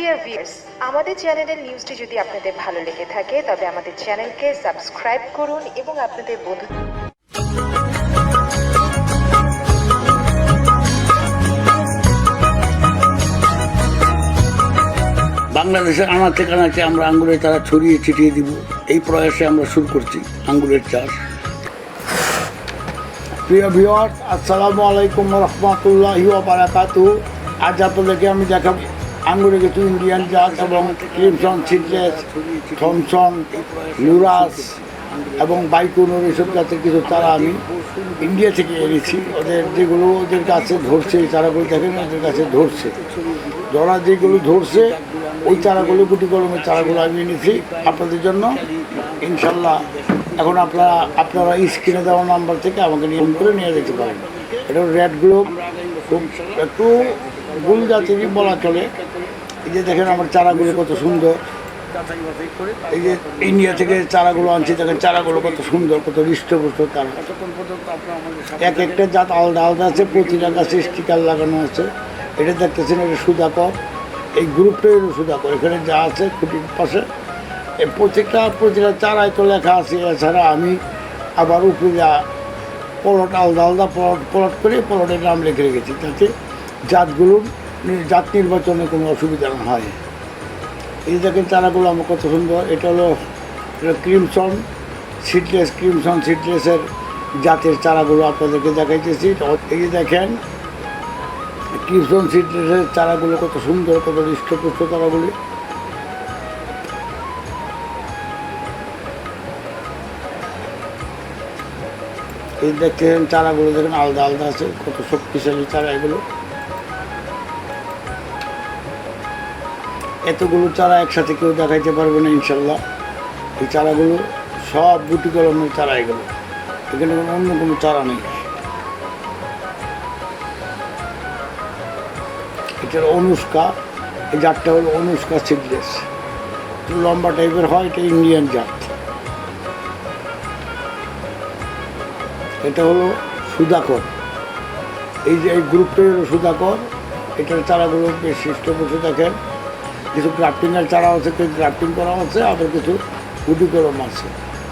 Dear viewers আমাদের চ্যানেলের নিউজটি যদি আপনাদের ভালো লেগে থাকে তবে আমাদের চ্যানেলকে সাবস্ক্রাইব করুন এবং আপনাদের বন্ধু বাংলাদেশের আনাচে কানাচে আমরা আঙ্গুরের চারা ছড়িয়ে ছিটিয়ে দিব। এই প্রয়াসে আমরা শুরু করছি আঙ্গুরের চাষ। প্রিয় ভিওয়ার্স আসসালামু আলাইকুম রহমতুল্লাহি বারাকাতু আজ আপনাদেরকে আমি দেখাবো আঙ্গুরে কিছু ইন্ডিয়ান জাত এবং ক্রিমসন, সিডলেস, থমসন, লুরাস এবং বাইকুনোর এসব জাতের কিছু তারা আমি ইন্ডিয়া থেকে এনেছি। ওদের যেগুলো ওদের কাছে ধরছে, এই চারাগুলো দেখেন, ওদের কাছে ধরছে। ধরা যেগুলো ধরছে, ওই চারাগুলো গুটি কলমের চারাগুলো আমি এনেছি আপনাদের জন্য। ইনশাল্লাহ এখন আপনারা আপনারা স্ক্রিনে দেওয়া নাম্বার থেকে আমাকে নিয়ম করে নিয়ে যেতে পারেন। এটা রেডগুলো খুব একটু গুল জাতিরই বলা চলে। এই যে দেখেন আমার চারাগুলো কত সুন্দর। এই যে ইন্ডিয়া থেকে চারাগুলো আনছি দেখেন চারাগুলো কত সুন্দর কত হৃষ্টপুষ্ট তারা। এক একটা জাত আলাদা আলাদা আছে প্রতিটা গাছে স্টিকার লাগানো আছে। এটা দেখতেছেন এটা সুধাকর। এই গ্রুপটাই হলো সুধাকর। এখানে যা আছে খুঁটির পাশে। এই প্রত্যেকটা প্রতিটা চারায় তো লেখা আছে এছাড়া আমি আবার উপরে যা পলট আলাদা আলাদা পলট পলট করে পলটের নাম লিখে রেখেছি। তাতে জাতগুলোর জাত নির্বাচনে কোনো অসুবিধা না হয়। এই দেখেন চারাগুলো আমার কত সুন্দর, এটা হলো, এটা ক্রিমসন সিডলেস ক্রিমসন সিডলেসের জাতের চারাগুলো আপনাদেরকে দেখাইতেছি। এই দেখেন, ক্রিমসন সিডলেসের চারাগুলো কত সুন্দর, কত হৃষ্টপুষ্ট চারাগুলি। এই দেখেন চারাগুলো দেখেন আলাদা আলাদা আছে, কত শক্তিশালী চারা এগুলো। এতগুলো চারা একসাথে কেউ দেখাইতে পারবে না, ইনশাল্লাহ। এই চারাগুলো সব গুটি কলমের চারা এগুলো এখানে কোনো অন্য কোনো চারা নেই। এটার অনুষ্কা, এই জাতটা হলো অনুষ্কা সিডলেস লম্বা টাইপের হয়, এটা ইন্ডিয়ান জাত। এটা হলো সুধাকর। এই যে এই গ্রুপটাই হলো সুধাকর, এটার চারাগুলো বেশ হৃষ্টপুষ্ট দেখেন। কিছু গ্রাফটিংয়ের চারা আছে, কিছু গ্রাফটিং করা আছে আবার কিছু হুডি কলম আছে।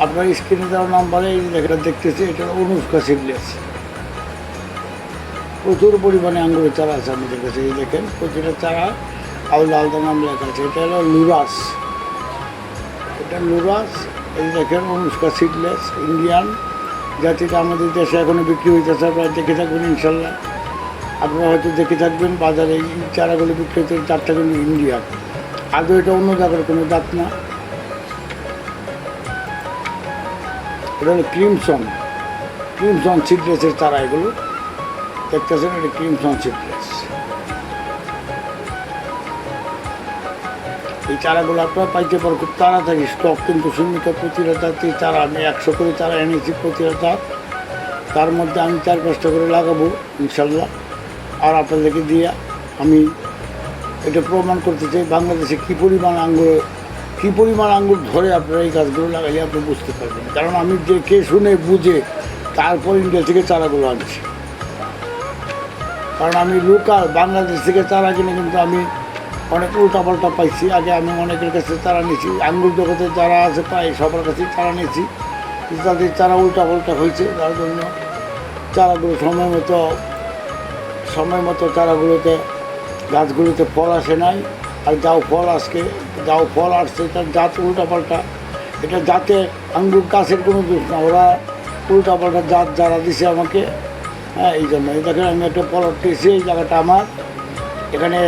আপনার স্ক্রিনে দেওয়া নাম্বারে এই যেটা দেখতেছি, এটা অনুষ্কা সিডলেস প্রচুর পরিমাণে আঙ্গুরের চারা আছে আমাদের কাছে, এই দেখেন প্রতিটা চারা আলাদা আলাদা নাম লেখা আছে, এটা হলো লুরাস। এটা লুরাস, এই দেখেন, অনুষ্কা সিডলেস ইন্ডিয়ান জাতিটা আমাদের দেশে এখনও বিক্রি হইতেছে, আপনারা দেখে থাকবেন ইনশাল্লাহ। আপনারা হয়তো দেখে থাকবেন, বাজারে এই চারাগুলো বিক্রি হচ্ছে চারটা কিন্তু ইন্ডিয়ান আদৌ এটা অন্য জায়গার কোনো জাত না। এটা হলো ক্রিমসন। ক্রিমসন সিডলেসের চারা এগুলো। দেখতেছেন এটা ক্রিমসন সিডলেস এই চারাগুলো আপনারা পাইতে পারেন, খুব তাড়াতাড়ি স্টক কিন্তু সীমিত প্রতিটা জাতির চারা আমি একশো করে চারা এনেছি প্রতিটা জাত তার মধ্যে আমি চার পাঁচটা করে লাগাবো, ইনশাল্লাহ। আর আপনাদেরকে দিয়ে আমি এটা প্রমাণ করতে চাই বাংলাদেশে কী পরিমাণ আঙ্গুর কী পরিমাণ আঙ্গুর ধরে আপনারা এই গাছগুলো লাগাইলে আপনি বুঝতে পারবেন। কারণ আমি যে কে শুনে বুঝে তারপর ইন্ডিয়া থেকে চারাগুলো আনছি। কারণ আমি লোকাল বাংলাদেশ থেকে চারা কিনে কিন্তু আমি অনেক উল্টাপাল্টা পাইছি। আগে আমি অনেকের কাছে চারা নিয়েছি। আঙ্গুর জগতে যারা আছে প্রায় সবার কাছেই চারা নিয়েছি। তাদের চারা উল্টাপাল্টা হয়েছে। তার জন্য চারাগুলো সময় মতো সময় মতো চারাগুলোতে গাছগুলোতে ফল আসে নাই, আর যাও ফল আজকে যাও ফল আসছে, তার জাত উল্টাপাল্টা। এটা জাতে আঙ্গুর গাছের কোনো দোষ না, ওরা উল্টাপাল্টা জাত যারা দিছে আমাকে হ্যাঁ এই জন্য। এই দেখেন, আমি একটা পলট পেয়েছি এই জায়গাটা আমার। এখানে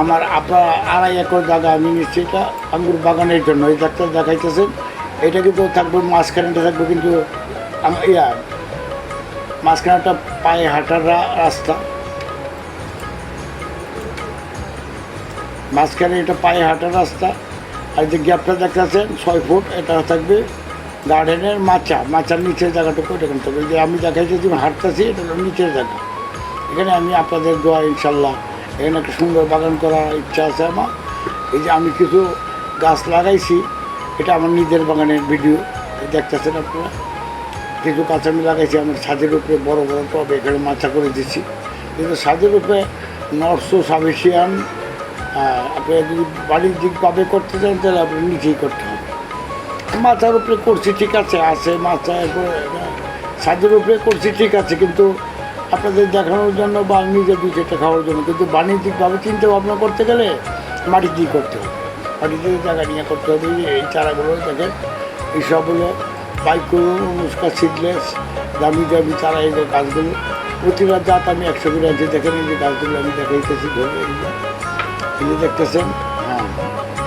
আমার আপনার আড়াই একর জায়গা, আমি নিচ্ছি এটা আঙ্গুর বাগানের জন্য। এই ডাক্তার দেখাইতেছেন। এটা কিন্তু থাকবে মাঝখানেটা থাকবে কিন্তু ইয়া মাঝখানে একটা পায়ে হাঁটার রাস্তা। মাঝখানে এটা পায়ে হাঁটার রাস্তা, আর যে গ্যাপটা দেখাচ্ছেন ছয় ফুট, এটা থাকবে গার্ডেনের মাচা, মাচার নিচের জায়গাটুকু এটা কিন্তু যে আমি দেখাইছি যে হাঁটতেছি, এটা হলো নিচের জায়গা। এখানে আমি আপনাদের দোয়া ইনশাল্লাহ এখানে একটা সুন্দর বাগান করার ইচ্ছা আছে আমার। এই যে আমি কিছু গাছ লাগাইছি, এটা আমার নিজের বাগানের ভিডিও দেখতেছেন আপনারা। কিছু গাছ আমি লাগাইছি, আমার ছাদের উপরে বড় বড় টবে এখানে মাচা করে দিচ্ছি কিন্তু ছাদের উপরে নর্সো সাবেশিয়ান আহ, আপনি যদি বাড়ির বাণিজ্যিকভাবে করতে চান তাহলে আপনি নিজেই করতে হবে। মাথার উপরে করছি ঠিক আছে আছে মাথা সাজের উপরে করছি ঠিক আছে কিন্তু আপনাদের দেখানোর জন্য বা নিজের দুই চারটা খাওয়ার জন্য কিন্তু বাণিজ্যিকভাবে চিন্তা ভাবনা করতে গেলে মাটি দিয়ে করতে হবে। মাটিতে জায়গা নিয়ে করতে হবে এই এই চারাগুলো দেখেন এইসব হলো বাইকগুলো অনুষ্কা সিডলেস দামি দামি চারা এই গাছগুলো। প্রতিটা জাত আমি একশো করে আনছি দেখেন এই যে গাছগুলো আমি দেখাইতেছি ধরে এই দেখতেছেন? হ্যাঁ।